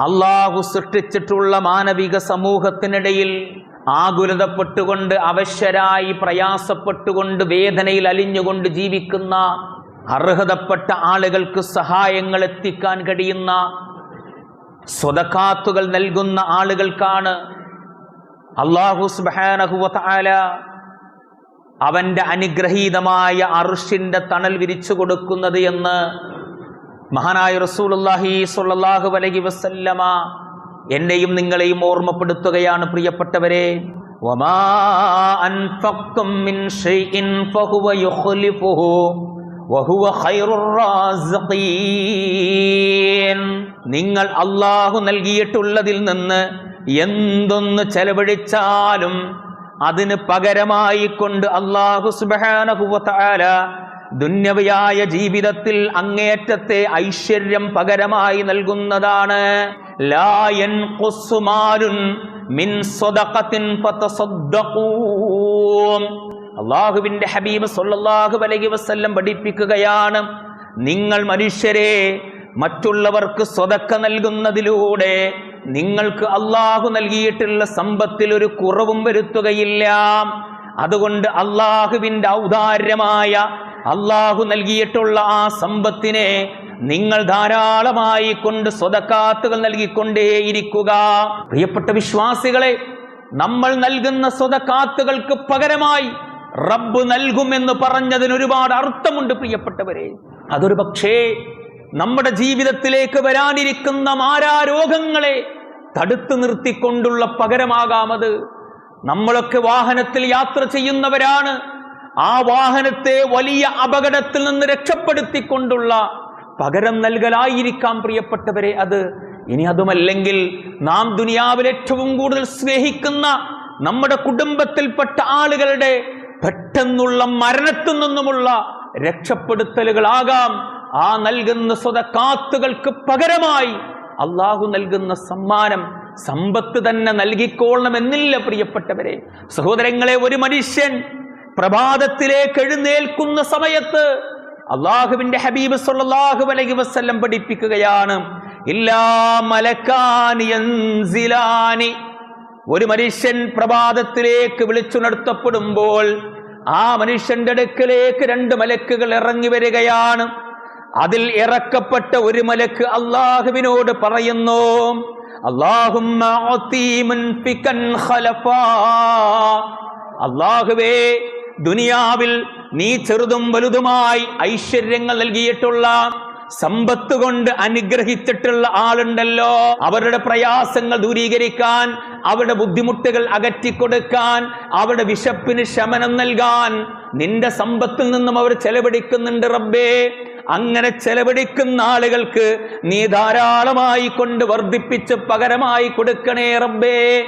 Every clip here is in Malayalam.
അള്ളാഹു സൃഷ്ടിച്ചിട്ടുള്ള മാനവിക സമൂഹത്തിനിടയിൽ ആകുലതപ്പെട്ടുകൊണ്ട് അവശ്യരായി പ്രയാസപ്പെട്ടുകൊണ്ട് വേദനയിൽ അലിഞ്ഞുകൊണ്ട് ജീവിക്കുന്ന അർഹതപ്പെട്ട ആളുകൾക്ക് സഹായങ്ങൾ എത്തിക്കാൻ കഴിയുന്ന സ്വതക്കാത്തുകൾ നൽകുന്ന ആളുകൾക്കാണ് അള്ളാഹു സുബാനഹുല അവന്റെ അനുഗ്രഹീതമായ അറുഷിന്റെ തണൽ വിരിച്ചു കൊടുക്കുന്നത് എന്ന് മഹാനായ റസൂലുള്ളാഹി സ്വല്ലല്ലാഹു അലൈഹി വസല്ലമ എന്നെയും നിങ്ങളെയും ഓർമ്മപ്പെടുത്തുകയാണ് പ്രിയപ്പെട്ടവരെ. നിങ്ങൾ അള്ളാഹു നൽകിയിട്ടുള്ളതിൽ നിന്ന് എന്തൊന്ന് ചെലവഴിച്ചാലും അതിന് പകരമായി കൊണ്ട് അള്ളാഹു തആല ദുന്യവയായ ജീവിതത്തിൽ അങ്ങേറ്റത്തെ ഐശ്വര്യം പകരമായി നൽകുന്നതാണ്. ലായൻ മിൻ സ്വതക്കത്തിൻ അള്ളാഹുവിന്റെ ഹബീബ് സൊല്ലാഹു അലൈഹി വസ്ല്ലം പഠിപ്പിക്കുകയാണ് നിങ്ങൾ മനുഷ്യരെ മറ്റുള്ളവർക്ക് സ്വതക്ക നൽകുന്നതിലൂടെ നിങ്ങൾക്ക് അള്ളാഹു നൽകിയിട്ടുള്ള സമ്പത്തിൽ ഒരു കുറവും വരുത്തുകയില്ല. അതുകൊണ്ട് അള്ളാഹുവിന്റെ ഔദാര്യമായ അള്ളാഹു നൽകിയിട്ടുള്ള ആ സമ്പത്തിനെ നിങ്ങൾ ധാരാളമായി കൊണ്ട് സ്വതക്കാത്തുകൾ നൽകിക്കൊണ്ടേയിരിക്കുക. പ്രിയപ്പെട്ട വിശ്വാസികളെ നമ്മൾ നൽകുന്ന സ്വതക്കാത്തുകൾക്ക് പകരമായി റബ്ബ് നൽകുമെന്ന് പറഞ്ഞതിന് ഒരുപാട് അർത്ഥമുണ്ട് പ്രിയപ്പെട്ടവരെ. അതൊരു പക്ഷേ നമ്മുടെ ജീവിതത്തിലേക്ക് വരാനിരിക്കുന്ന മാരാരോഗങ്ങളെ തടുത്തു നിർത്തിക്കൊണ്ടുള്ള പകരമാകാമത് നമ്മളൊക്കെ വാഹനത്തിൽ യാത്ര ചെയ്യുന്നവരാണ്. ആ വാഹനത്തെ വലിയ അപകടത്തിൽ നിന്ന് രക്ഷപ്പെടുത്തിക്കൊണ്ടുള്ള പകരം നൽകലായിരിക്കാം പ്രിയപ്പെട്ടവരെ അത്. ഇനി അതുമല്ലെങ്കിൽ നാം ദുനിയാവിൽ ഏറ്റവും കൂടുതൽ സ്നേഹിക്കുന്ന നമ്മുടെ കുടുംബത്തിൽപ്പെട്ട ആളുകളുടെ പെട്ടെന്നുള്ള മരണത്തിൽ നിന്നുമുള്ള രക്ഷപ്പെടുത്തലുകളാകാം. ആ നൽകുന്ന സ്വതക്കാത്തുകൾക്ക് പകരമായി അള്ളാഹു നൽകുന്ന സമ്മാനം സമ്പത്ത് തന്നെ നൽകിക്കൊള്ളണമെന്നില്ല പ്രിയപ്പെട്ടവരെ. സഹോദരങ്ങളെ ഒരു മനുഷ്യൻ പ്രഭാതത്തിലേക്ക് എഴുന്നേൽക്കുന്ന സമയത്ത് അള്ളാഹുവിന്റെ ഹബീബ് സല്ലാഹു അലൈഹി വസല്ലം പഠിപ്പിക്കുകയാണ്. ഒരു മനുഷ്യൻ പ്രഭാതത്തിലേക്ക് വിളിച്ചുണർത്തപ്പെടുമ്പോൾ ആ മനുഷ്യന്റെ അടുക്കലേക്ക് രണ്ട് മലക്കുകൾ ഇറങ്ങി വരികയാണ്. അതിൽ ഇറക്കപ്പെട്ട ഒരു മലക്ക് അള്ളാഹുവിനോട് പറയുന്നു. അള്ളാഹുവേ ദുനിയാവിൽ നീ ചെറുതും വലുതുമായി ഐശ്വര്യങ്ങൾ നൽകിയിട്ടുള്ള സമ്പത്ത് കൊണ്ട് അനുഗ്രഹിച്ചിട്ടുള്ള ആളുണ്ടല്ലോ. അവരുടെ പ്രയാസങ്ങൾ ദൂരീകരിക്കാൻ അവരുടെ ബുദ്ധിമുട്ടുകൾ അകറ്റിക്കൊടുക്കാൻ അവരുടെ വിശപ്പിന് ശമനം നൽകാൻ നിന്റെ സമ്പത്തിൽ നിന്നും അവർ ചെലവഴിക്കുന്നുണ്ട് റബ്ബേ. അങ്ങനെ ചെലവഴിക്കുന്ന ആളുകൾക്ക് നീ ധാരാളമായി കൊണ്ട് വർദ്ധിപ്പിച്ച് പകരമായി കൊടുക്കണേ റബ്ബേ.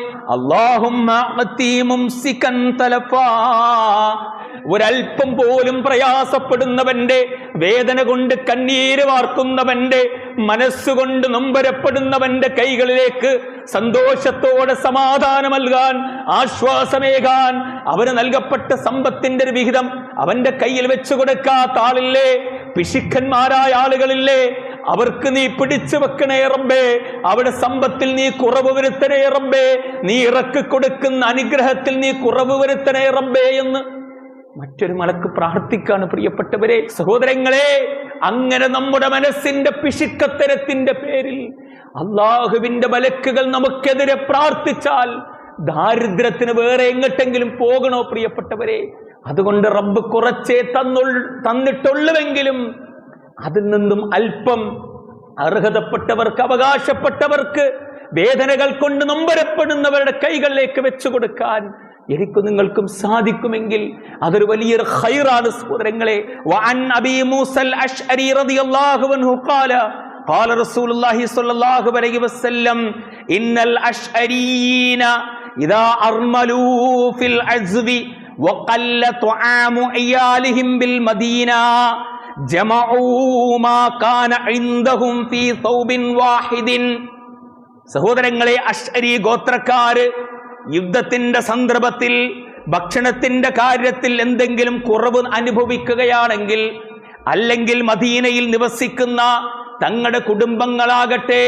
ഒരൽപ്പം പോലും പ്രയാസപ്പെടുന്നവന്റെ വേദന കൊണ്ട് കണ്ണീര് വാർക്കുന്നവന്റെ മനസ്സുകൊണ്ട് നൊമ്പരപ്പെടുന്നവന്റെ കൈകളിലേക്ക് സന്തോഷത്തോടെ സമാധാനം നൽകാൻ ആശ്വാസമേകാൻ അവന് നൽകപ്പെട്ട സമ്പത്തിന്റെ ഒരു വിഹിതം അവന്റെ കയ്യിൽ വെച്ചു കൊടുക്കാത്ത ആളില്ലേ? പിശുക്കന്മാരായ ആളുകളില്ലേ? അവർക്ക് നീ പിടിച്ചു വെക്കണേ റബ്ബേ. അവിടെ സമ്പത്തിൽ നീ കുറവ് വരുത്തണേ റബ്ബേ. നീ ഇറക്കി കൊടുക്കുന്ന അനുഗ്രഹത്തിൽ നീ കുറവ് വരുത്തണേ റബ്ബേ എന്ന് മറ്റൊരു മലക്ക് പ്രാർത്ഥിക്കാണ് പ്രിയപ്പെട്ടവരെ സഹോദരങ്ങളെ. അങ്ങനെ നമ്മുടെ മനസ്സിന്റെ പിശുക്കത്തരത്തിന്റെ പേരിൽ അള്ളാഹുവിന്റെ മലക്കുകൾ നമുക്കെതിരെ പ്രാർത്ഥിച്ചാൽ ദാരിദ്ര്യത്തിന് വേറെ എങ്ങട്ടെങ്കിലും പോകണോ പ്രിയപ്പെട്ടവരെ? അതുകൊണ്ട് റബ്ബ് കുറച്ചേ തന്നു തന്നിട്ടുള്ളുവെങ്കിലും അതിൽ നിന്നും അല്പം അർഹതപ്പെട്ടവർക്ക് അവകാശപ്പെട്ടവർക്ക് വേദനകൾ കൊണ്ട് നൊമ്പരപ്പെടുന്നവരുടെ കൈകളിലേക്ക് വെച്ചു കൊടുക്കാൻ എനിക്കും നിങ്ങൾക്കും സാധിക്കുമെങ്കിൽ അതൊരു വലിയൊരു ഹൈറാണ് സഹോദരങ്ങളെ. വഅൻ അബി മൂസൽ അഷ്അരി റളിയല്ലാഹു അൻഹു ഖാല ഖാല റസൂലുള്ളാഹി സ്വല്ലല്ലാഹു അലൈഹി വസല്ലം ഇന്നൽ അഷ്അരീന ഇദാ അർമലൂ ഫിൽ അസ്വി വഖല്ല തുആമു ഇയാലിഹിം ബിൽ മദീന സഹോദരങ്ങളെ അഷ്അരി ഗോത്രക്കാര് യുദ്ധത്തിന്റെ സന്ദർഭത്തിൽ ഭക്ഷണത്തിന്റെ കാര്യത്തിൽ എന്തെങ്കിലും കുറവ് അനുഭവിക്കുകയാണെങ്കിൽ അല്ലെങ്കിൽ മദീനയിൽ നിവസിക്കുന്ന തങ്ങളുടെ കുടുംബങ്ങളാകട്ടെ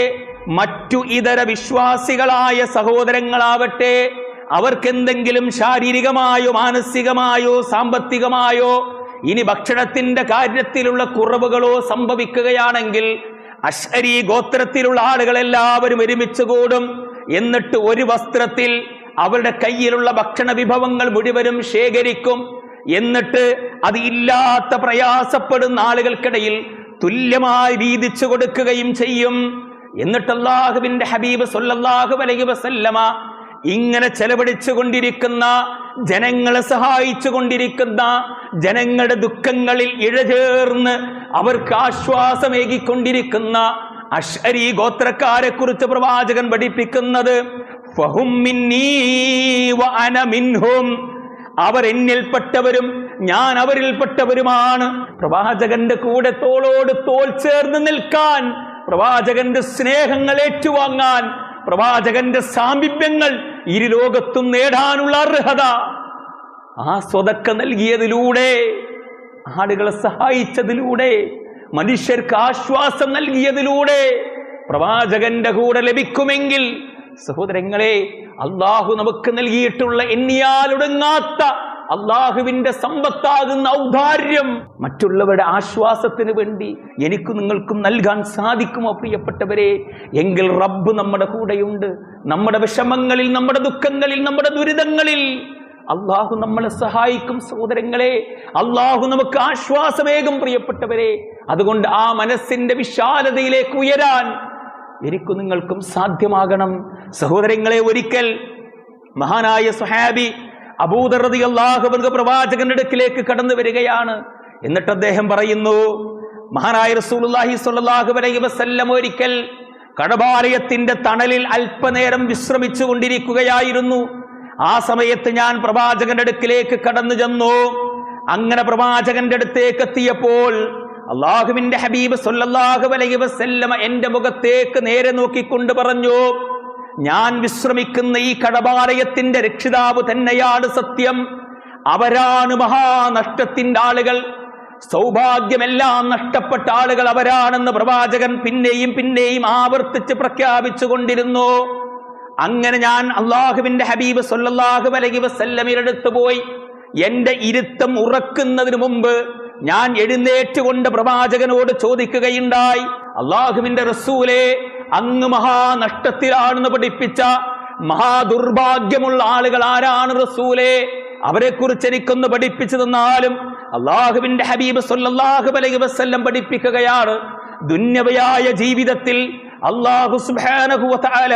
മറ്റു ഇതര വിശ്വാസികളായ സഹോദരങ്ങളാവട്ടെ അവർക്കെന്തെങ്കിലും ശാരീരികമായോ മാനസികമായോ സാമ്പത്തികമായോ ഇനി ഭക്ഷണത്തിന്റെ കാര്യത്തിലുള്ള കുറവുകളോ സംഭവിക്കുകയാണെങ്കിൽ അശ്വരി ഗോത്രത്തിലുള്ള ആളുകൾ എല്ലാവരും ഒരുമിച്ച് കൂടും. എന്നിട്ട് ഒരു വസ്ത്രത്തിൽ അവരുടെ കയ്യിലുള്ള ഭക്ഷണ വിഭവങ്ങൾ മുഴുവനും ശേഖരിക്കും. എന്നിട്ട് അത് ഇല്ലാത്ത പ്രയാസപ്പെടുന്ന ആളുകൾക്കിടയിൽ തുല്യമായി വീതിച്ചു കൊടുക്കുകയും ചെയ്യും. എന്നിട്ട് അള്ളാഹുവിന്റെ ഹബീബ് സൊല്ലാഹു അലൈഹി വസല്ലമ ഇങ്ങനെ ചെലവഴിച്ചു കൊണ്ടിരിക്കുന്ന ജനങ്ങളെ സഹായിച്ചു കൊണ്ടിരിക്കുന്ന ജനങ്ങളുടെ ദുഃഖങ്ങളിൽ ഇഴചേർന്ന് അവർക്ക് ആശ്വാസമേകിക്കൊണ്ടിരിക്കുന്ന അശ്വരി ഗോത്രക്കാരെ കുറിച്ച് പ്രവാചകൻ പഠിപ്പിക്കുന്നത് അവർ എന്നിൽപ്പെട്ടവരും ഞാൻ അവരിൽപ്പെട്ടവരുമാണ്. പ്രവാചകന്റെ കൂടെ തോളോട് തോൾ ചേർന്ന് നിൽക്കാൻ പ്രവാചകന്റെ സ്നേഹങ്ങൾ ഏറ്റുവാങ്ങാൻ പ്രവാചകന്റെ സാമീപ്യങ്ങൾ ഇരു ലോകത്തും നേടാനുള്ള അർഹത. ആ സ്വതക്ക നൽകിയതിലൂടെ ആളുകളെ സഹായിച്ചതിലൂടെ മനുഷ്യർക്ക് ആശ്വാസം നൽകിയതിലൂടെ പ്രവാചകന്റെ കൂടെ ലഭിക്കുമെങ്കിൽ സഹോദരങ്ങളെ അള്ളാഹു നമുക്ക് നൽകിയിട്ടുള്ള എണ്ണിയാലൊടുങ്ങാത്ത അള്ളാഹുവിന്റെ സമ്പത്താകുന്ന ഔദാര്യം മറ്റുള്ളവരുടെ ആശ്വാസത്തിന് വേണ്ടി എനിക്ക് നിങ്ങൾക്കും നൽകാൻ സാധിക്കുമോ പ്രിയപ്പെട്ടവരെ? എങ്കിൽ റബ്ബ് നമ്മുടെ കൂടെയുണ്ട്. നമ്മുടെ വിഷമങ്ങളിൽ നമ്മുടെ ദുഃഖങ്ങളിൽ നമ്മുടെ ദുരിതങ്ങളിൽ അള്ളാഹു നമ്മളെ സഹായിക്കും സഹോദരങ്ങളെ. അള്ളാഹു നമുക്ക് ആശ്വാസമേകും പ്രിയപ്പെട്ടവരെ. അതുകൊണ്ട് ആ മനസ്സിന്റെ വിശാലതയിലേക്ക് ഉയരാൻ എനിക്കും നിങ്ങൾക്കും സാധ്യമാകണം. സഹോദരങ്ങളെ ഒരിക്കൽ മഹാനായ സുഹാബി അബൂദർദി അള്ളാഹു പ്രവാചകന്റെ അടുക്കിലേക്ക് കടന്നു വരികയാണ്. എന്നിട്ട് അദ്ദേഹം പറയുന്നു മഹാനായ റസൂലുള്ളാഹി സ്വല്ലല്ലാഹു അലൈഹി വസല്ലം ഒരിക്കൽ കടബാലയത്തിന്റെ തണലിൽ അല്പനേരം വിശ്രമിച്ചു കൊണ്ടിരിക്കുകയായിരുന്നു ആ സമയത്ത് ഞാൻ പ്രവാചകന്റെ അടുക്കിലേക്ക് കടന്നു ചെന്നു. അങ്ങനെ പ്രവാചകന്റെ അടുത്തേക്ക് എത്തിയപ്പോൾ അള്ളാഹുവിന്റെ ഹബീബ് സൊല്ലാഹു അലൈഹി വസല്ലമ എന്റെ മുഖത്തേക്ക് നേരെ നോക്കിക്കൊണ്ട് പറഞ്ഞു ഞാൻ വിശ്രമിക്കുന്ന ഈ കടപാലയത്തിന്റെ രക്ഷിതാവ് തന്നെയാണ് സത്യം. അവരാണ് മഹാനഷ്ടത്തിന്റെ ആളുകൾ. സൗഭാഗ്യമെല്ലാം നഷ്ടപ്പെട്ട ആളുകൾ അവരാണെന്ന് പ്രവാചകൻ പിന്നെയും പിന്നെയും ആവർത്തിച്ച് പ്രഖ്യാപിച്ചു കൊണ്ടിരുന്നു അങ്ങനെ ഞാൻ അള്ളാഹുവിന്റെ ഹബീബ് സൊല്ലാഹു അലൈഹി വസല്ലമയുടെ അടുത്ത് പോയി. എന്റെ ഇരുത്തം ഉറക്കുന്നതിന് മുമ്പ് ഞാൻ എഴുന്നേറ്റുകൊണ്ട് പ്രവാചകനോട് ചോദിക്കുകയുണ്ടായി. അള്ളാഹുവിന്റെ റസൂലെ അങ്ങ് മഹാനഷ്ടത്തിലാണെന്ന് പഠിപ്പിച്ച മഹാദുർഭാഗ്യമുള്ള ആളുകൾ ആരാണ് റസൂലെ? അവരെക്കുറിച്ച് എനിക്കൊന്ന് പഠിപ്പിച്ചു തന്നാലും അള്ളാഹുവിന്റെ ഹബീബ് സല്ലല്ലാഹു അലൈഹി വസല്ലം പഠിപ്പിക്കുകയാണ്. ദുന്യവയായ ജീവിതത്തിൽ അള്ളാഹു സുബ്ഹാനഹു വതആല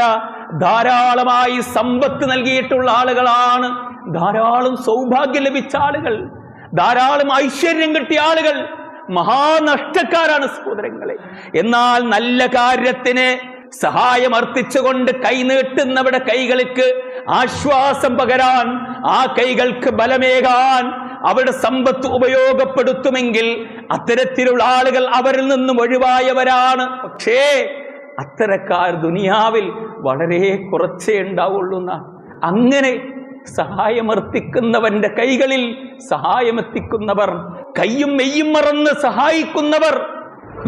ധാരാളമായി സമ്പത്ത് നൽകിയിട്ടുള്ള ആളുകളാണ്. ധാരാളം സൗഭാഗ്യം ലഭിച്ച ആളുകൾ ധാരാളം ഐശ്വര്യം കിട്ടിയ ആളുകൾ മഹാനഷ്ടക്കാരാണ് സഹോദരങ്ങളെ. എന്നാൽ നല്ല കാര്യത്തിന് സഹായം അർത്ഥിച്ചുകൊണ്ട് കൈനീട്ടുന്നവരുടെ കൈകൾക്ക് ആശ്വാസം പകരാൻ ആ കൈകൾക്ക് ബലമേകാൻ അവരുടെ സമ്പത്ത് ഉപയോഗപ്പെടുത്തുമെങ്കിൽ അത്തരത്തിലുള്ള ആളുകൾ അവരിൽ നിന്നും ഒഴിവായവരാണ്. പക്ഷേ അത്തരക്കാർ ദുനിയാവിൽ വളരെ കുറച്ചേ ഉണ്ടാവുള്ളൂ അങ്ങനെ സഹായമർത്തിക്കുന്നവന്റെ കൈകളിൽ സഹായമെത്തിക്കുന്നവർ കയ്യും മെയ്യും മറന്ന് സഹായിക്കുന്നവർ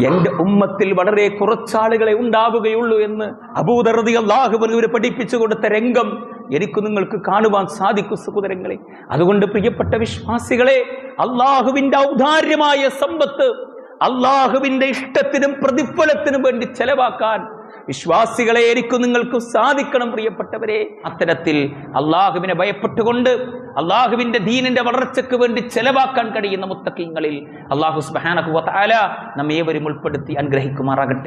എന്റെ ഉമ്മത്തിൽ വളരെ കുറച്ചാളുകളെ ഉണ്ടാവുകയുള്ളൂ എന്ന് അബൂദർദി അള്ളാഹുബർ പഠിപ്പിച്ചു കൊടുത്ത രംഗം എനിക്ക് നിങ്ങൾക്ക് കാണുവാൻ സാധിക്കും സഹോദരങ്ങളെ. അതുകൊണ്ട് പ്രിയപ്പെട്ട വിശ്വാസികളെ അള്ളാഹുവിന്റെ ഔദാര്യമായ സമ്പത്ത് അള്ളാഹുവിന്റെ ഇഷ്ടത്തിനും പ്രതിഫലത്തിനും വേണ്ടി ചെലവാക്കാൻ വിശ്വാസികളെ എനിക്ക് നിങ്ങൾക്ക് സാധിക്കണം പ്രിയപ്പെട്ടവരെ. അത്തരത്തിൽ അള്ളാഹുവിനെ ഭയപ്പെട്ടുകൊണ്ട് അള്ളാഹുവിന്റെ ദീനിന്റെ വളർച്ചയ്ക്ക് വേണ്ടി ചെലവാക്കാൻ കഴിയുന്ന മുത്തക്കിങ്ങളിൽ അള്ളാഹു സുബാനഹു വല നമ്മേവരും ഉൾപ്പെടുത്തി അനുഗ്രഹിക്കുമാറാകട്ടെ.